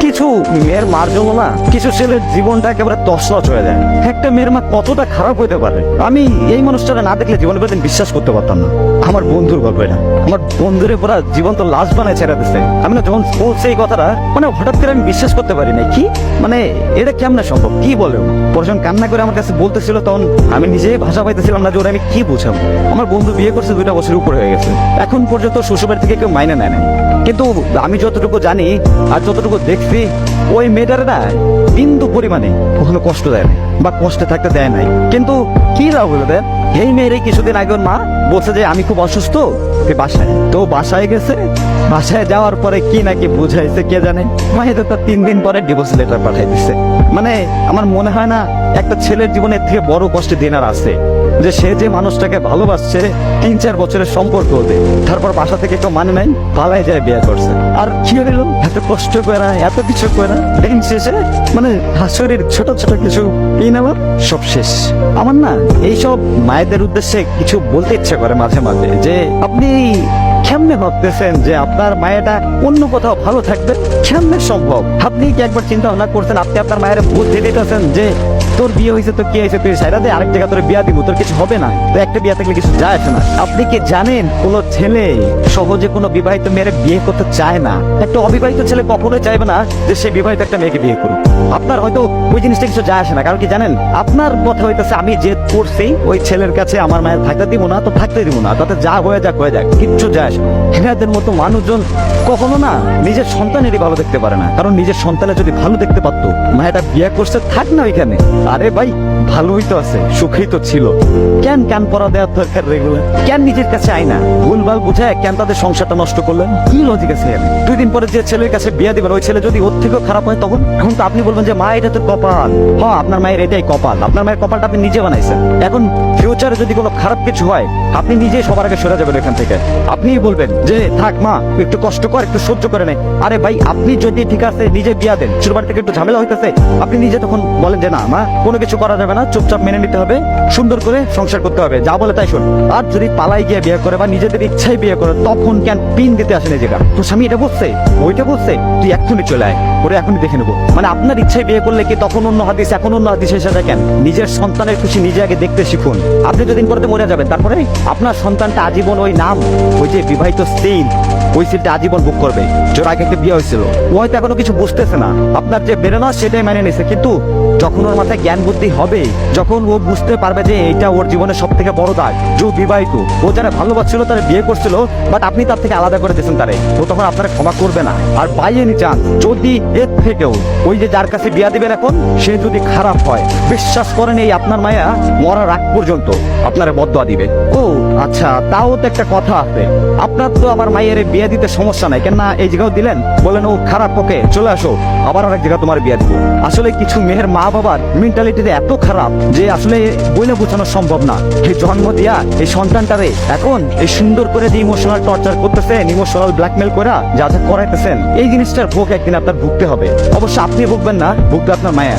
কিছু মেয়ের মার জন্য না কিছু ছেলের জীবনটা একেবারে তছনছ হয়ে যায়। একটা মেয়ের মা কতটা খারাপ হইতে পারে? আমি এই মানুষটাকে না দেখলে জীবনে কোনোদিন বিশ্বাস করতে পারতাম না। আমার বন্ধুর গল্প এটা। আমার বন্ধুরে পুরা জীবন তো লাশ বানায় ছেড়ে দিছে। আমি না যখন বলছে এই কথাটা মানে হঠাৎ করে আমি বিশ্বাস করতে পারি না কি? মানে এটা কেমনে সম্ভব? কি বলে? পরে কান্না করে আমার কাছে বলতেছিল, তখন আমি নিজেই ভাষা পাইতেছিলাম না যে ওরা আমি কি বুঝাবো? আমার বন্ধু বিয়ে করছে দুইটা বছর উপরে হয়ে গেছে। এখন পর্যন্ত শ্বশুরবাড়ি থেকে কেউ মাইনে নেয় না কিন্তু আমি যতটুকু জানি আর যতটুকু দেখছি ওই মেয়েটারে না বিন্দু পরিমাণে কখনো কষ্ট দেয় না বা কষ্টে থাকতে দেয় নাই। কিন্তু কি রাহুল দেয় এই মেয়ের কিছুদিন আগে মা বলছে যে আমি খুব অসুস্থ। বাসায়? তো বাসায় গেছে। বাসায় যাওয়ার পরে কি নাকি বুঝাইছে কে জানে? মায়ের তো তিন দিন পরে ডিভোর্স লেটার পাঠাই দিচ্ছে মানে আমার মনে হয় না, একটা ছেলের জীবনের থেকে বড় কষ্টে দিন আর আছে। যে সে যে মানুষটাকে ভালোবাসছে, তিন চার বছরের সম্পর্ক হতে তারপর বাসা থেকে কেউ মানে নাই পালায় যায় বিয়ে করছে। আর কি হইল এত কষ্ট করে, এত কিছু করে, দিন শেষে মানে হাসুরির ছোট ছোট কিছু নেওয়ার সব শেষ। আমার না এইসব মায়েদের উদ্দেশ্যে কিছু বলতে ইচ্ছে করে মাঝে মাঝে যে, আপনি কেমনে ভাবতেছেন যে আপনার মায়েটা অন্য কোথাও ভালো থাকবে? কেমনে সম্ভব? আপনি কি একবার চিন্তা ভাবনা করছেন, আপনি আপনার মায়ের বুদ্ধি দিতেছেন যে তোর বিয়ে হয়েছে তো কি হয়েছে, তুই সাইডা দে, আরেক জায়গা তোর বিয়া দিব, তোর কিছু হবে না। তো একটা থাকলে কিছু যায় না। আপনি কি জানেন, কোন ছেলে সহজে কোনো বিবাহিত বিয়ে করতে চায় না? একটা অবিবাহিত ছেলে চাইবে না যে সে বিবাহিত একটা মেয়েকে বিয়ে করুক। আপনার হয়তো ওই জিনিসটা কিছু যায় আসে না, কারণ কি জানেন, আপনার কথা হইতেছে, আমি যে করছি, ওই ছেলের কাছে আমার মায়ের থাকতে দিব না, তো থাকতে দিব না, তাতে যা হয়ে যাক হয়ে যাক, কিচ্ছু যায় আসে না। এনাদের মতো মানুষজন কখনো না নিজের সন্তানেরই ভালো দেখতে পারে না, কারণ নিজের সন্তানের যদি ভালো দেখতে পারতো মায়েরা বিয়ে করছে, থাক না ওইখানে। আরে ভাই, ভালোই তো আছে, সুখেই তো ছিল। কেন কেন পড়া দেওয়ার দরকার রেগুলার? কেন নিজের কাছে আয় না? ভুলভাল বুঝায় কেন তাদের সংসারটা নষ্ট করলেন? কি লজিক আছে দুই দিন পরে যে ছেলের কাছে বিয়ে দিবেন, ওই ছেলে যদি ওর থেকেও খারাপ হয় তখন? এখন তো আপনি বলবেন যে, মা, এটা তো কপাল। হ্যাঁ আপনার মায়ের এটাই কপাল। আপনার মায়ের কপালটা আপনি নিজে বানাইছেন। এখন ফিউচারে যদি কোনো খারাপ কিছু হয়, আপনি নিজে সবার আগে সরে যাবেন এখান থেকে। আপনিই বলবেন যে, থাক মা, একটু কষ্ট কর, একটু সহ্য করে নে। আরে ভাই, আপনি যদি ঠিক আছে নিজে বিয়া দেন ছোটবার থেকে একটু ঝামেলা হইতেছে, আপনি নিজে তখন বলেন যে, না মা, কোনো কিছু করা যাবে না, চুপচাপ মেনে নিতে হবে, সুন্দর করে সংসার করতে হবে, যা বলে তাই শোন। আর যদি পালাই গিয়ে বিয়ে করে বা নিজেদের ইচ্ছায় বিয়ে করে, তখন কেন পিন দিতে আসেন এই জায়গা তোর স্বামী এটা বলছে ওইটা বলছে, তুই এক্ষুনি চলে আয়, ওরে এখনই দেখে নেব। মানে আপনার ইচ্ছায় বিয়ে করলে কি তখন অন্য হাদিস, এখন অন্য হাদিস এসে যায় কেন? নিজের সন্তানের খুশি নিজে আগে দেখতে শিখুন। আপনি যদি পরে মরে যাবেন। তারপরে আপনার সন্তানটা আজীবন ওই নাম, ওই যে বিবাহিত স্ত্রী ওই সিটটা আজীবন বুক করবে। জোর আগে একটা বিয়ে হয়েছিল। ও হয়তো এখনও কিছু বুঝতেছে না। আপনার যে বেরোনো সেটাই মেনে নিছে। কিন্তু যখন ওর মাথায় জ্ঞান বুদ্ধি হবে, যখন ও বুঝতে পারবে যে এটা ওর জীবনের সব থেকে বড় দায়, যে বিবাহিত, ও যারা ভালোবাসছিল, তারা বিয়ে করছিল বাট আপনি তার থেকে আলাদা করে দিয়েছেন তারে। ও তখন আপনারা ক্ষমা করবে না। আর বাইয়ে নি চান, যদি এর থেকেও ওই যে যার কাছে বিয়া দিবেন এখন, সে যদি খারাপ হয়, বিশ্বাস করেন এই আপনার মায়া মরার আগ পর্যন্ত আপনারা বদয়া দিবে। ও আচ্ছা তাও তো একটা কথা আছে। আপনার তো আমার মায়ের বিয়ে দিতে সমস্যা নাই। কেন না এই জায়গাও দিলেন, বলেন, ও খারাপ পক্ষে, চলে আসো, আবার আরেক জায়গা তোমার বিয়ে দিব। আসলে কিছু মেয়ের মা বাবার মেন্টালিটিতে এত খারাপ যে আসলে বইলে বোঝানো সম্ভব না। এই জন্ম দিয়া এই সন্তানটারে এখন এই সুন্দর করে যে ইমোশনাল টর্চার করতেছেন ইমোশনাল ব্ল্যাকমেল করা যা যা করাইতেছেন, এই জিনিসটার ভোগ একদিন আপনার ভুগতে হবে। অবশ্য আপনি ভুগবেন না, ভুগবে আপনার মায়া।